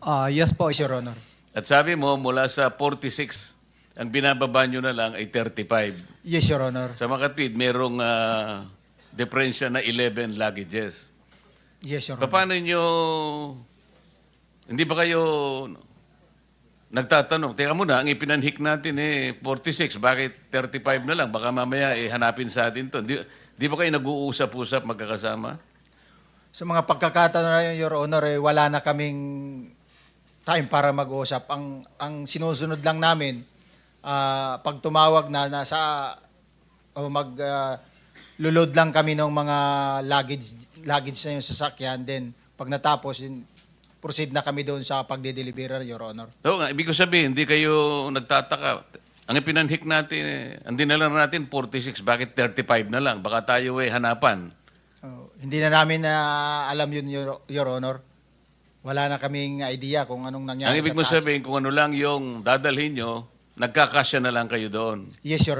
Ah, yes po. Your Honor. At sabi mo, mula sa 46, ang binababa nyo na lang ay 35. Yes, Your Honor. Sa Makatwid, merong uh, diferensya na 11 luggages. Yes, Your Honor. Paano nyo, hindi ba kayo nagtatanong, teka muna, ang ipinanhik natin eh 46, bakit 35 na lang? Baka mamaya eh hanapin sa atin to. Di, di ba kayo nag-uusap-usap magkakasama? Sa mga pagkakataon na yun, Your Honor, eh, wala na kaming time para mag-usap. Ang, ang sinusunod lang namin, ah, pag tumawag na, nasa, o mag, ah, lulod lang kami ng mga luggage, luggage na yung sasakyan. Then, pag natapos, yun, proceed na kami doon sa pagde-deliver, Your Honor. Oo nga, ibig ko sabihin, hindi kayo nagtataka. Ang ipinanhik natin, eh, ang dinala natin 46, bakit 35 na lang? Baka tayo eh hanapan. Oh, hindi na namin na alam yun, Your, Your Honor. Wala na kaming idea kung anong nangyari Ang ibig sa mo taas. sabihin, kung ano lang yung dadalhin nyo, nagkakasya na lang kayo doon. Yes, Your